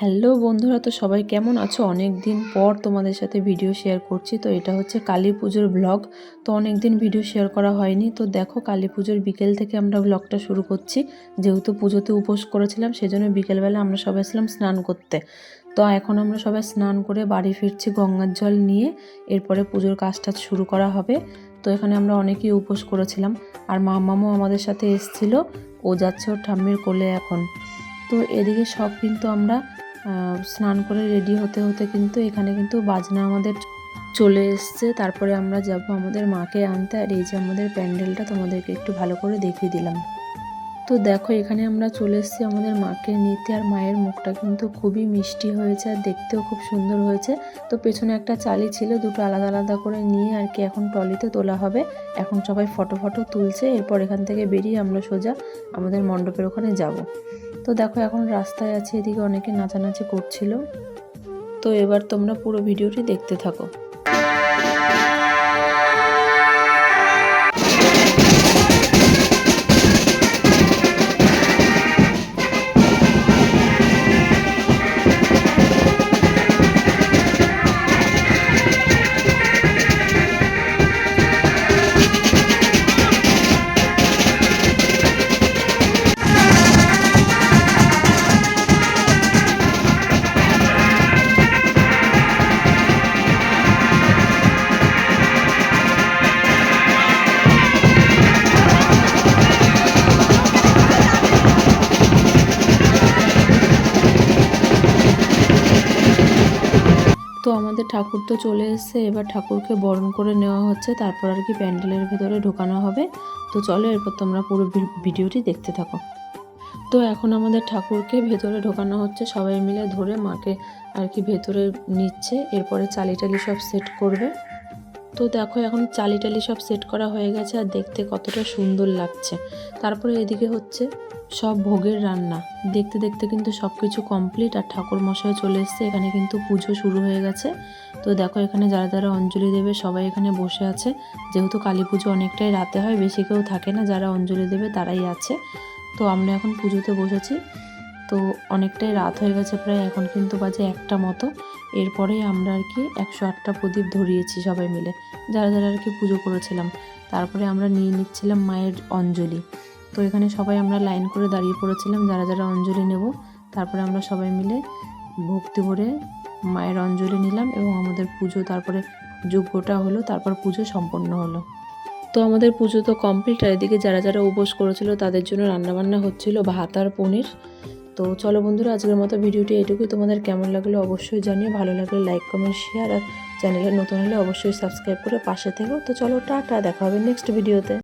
Hello বন্ধুরা, তো সবাই কেমন আছো? অনেক দিন পর তোমাদের সাথে ভিডিও শেয়ার করছি। তো এটা হচ্ছে কালী পুজোর ব্লগ তো অনেক দিন ভিডিও শেয়ার করা হয়নি। তো দেখো কালী পুজোর বিকেল থেকে আমরা ব্লগটা শুরু করছি। যেহেতু পুজোতে উপোস করেছিলাম, সেজন্য বিকেলবেলা আমরা সবাই ছিলাম স্নান করতে। তো এখন আমরা সবাই স্নান করে বাড়ি ফিরছি গঙ্গার জল নিয়ে। এরপরে পুজোর কাজটা শুরু করা হবে। তো এখানে আমরা অনেকেই উপোস করেছিলাম। আর মামামও আমাদের সাথে এসছিল। ও যাচ্ছে ওর ঠাম্মির কোলে এখন। তো এদিকে সব কিন্তু আমরা স্নান করে রেডি হতে হতে কিন্তু এখানে কিন্তু বাজনা আমাদের চলে এসছে। তারপরে আমরা যাব আমাদের মাকে আনতে আর এই যে আমাদের প্যান্ডেলটা তোমাদেরকে একটু ভালো করে দেখিয়ে দিলাম। তো দেখো, এখানে আমরা চলে এসেছি আমাদের মাকে নিতে আর মায়ের মুখটা কিন্তু খুবই মিষ্টি হয়েছে আর দেখতেও খুব সুন্দর হয়েছে। তো পেছনে একটা চালি ছিল, দুটো আলাদা আলাদা করে নিয়ে আর কি এখন টলিতে তোলা হবে। এখন সবাই ফটো ফটো তুলছে, এরপর এখান থেকে বেরিয়ে আমরা সোজা আমাদের মণ্ডপের ওখানে যাব। তো দেখো, এখন রাস্তায় আছে, এদিকে অনেকে নাচানাচি করছিল। তো এবার তোমরা পুরো ভিডিওটি দেখতে থাকো। তো আমাদের ঠাকুর তো চলে এসছে, এবার ঠাকুরকে বরণ করে নেওয়া হচ্ছে, তারপর আর কি প্যান্ডেলের ভেতরে ঢোকানো হবে। তো চলো, এরপর তোমরা পুরো ভিডিওটি দেখতে থাকো। তো এখন আমাদের ঠাকুরকে ভেতরে ঢোকানো হচ্ছে, সবাই মিলে ধরে মাকে আর কি ভেতরে নিচ্ছে, এরপরে চালি টালি সব সেট করবে। তো দেখো এখন চালি টালি সব সেট করা হয়ে গেছে আর দেখতে কতটা সুন্দর লাগছে। তারপরে এদিকে হচ্ছে সব ভোগের রান্না। দেখতে দেখতে কিন্তু সব কিছু কমপ্লিট আর ঠাকুর মশাই চলে এসছে। এখানে কিন্তু পুজো শুরু হয়ে গেছে। তো দেখো এখানে যারা যারা অঞ্জলি দেবে সবাই এখানে বসে আছে। যেহেতু কালী পুজো অনেকটাই রাতে হয়, বেশি কেউ থাকে না, যারা অঞ্জলি দেবে তারাই আছে। তো আমরা এখন পুজোতে বসেছি। তো অনেকটাই রাত হয়ে গেছে প্রায়, এখন কিন্তু বাজে একটা মতো। এরপরেই আমরা আর কি একশো আটটা প্রদীপ ধরিয়েছি সবাই মিলে। যারা যারা আর কি পুজো করেছিলাম। তারপরে আমরা নিয়ে নিচ্ছিলাম মায়ের অঞ্জলি। তো এখানে সবাই আমরা লাইন করে দাঁড়িয়ে পড়েছিলাম, যারা যারা অঞ্জলি নেব। তারপরে আমরা সবাই মিলে ভক্তি ভরে মায়ের অঞ্জলি নিলাম এবং আমাদের পুজো তারপরে যজ্ঞটা হলো, তারপর পুজো সম্পন্ন হলো। তো আমাদের পুজো তো কমপ্লিট আর এদিকে যারা যারা উপোস করেছিল তাদের জন্য রান্নাবান্না হচ্ছিল ভাত আর পনির। তো চলো বন্ধুরা, আজকের মতো ভিডিওটি এটুকুই। তোমাদের কেমন লাগল অবশ্যই জানিয়ে ভালো লাগলে লাইক কমেন্ট শেয়ার আর চ্যানেলে নতুন হলে অবশ্যই সাবস্ক্রাইব করে পাশে থেকো। তো চলো, টাটা, দেখা হবে নেক্সট ভিডিওতে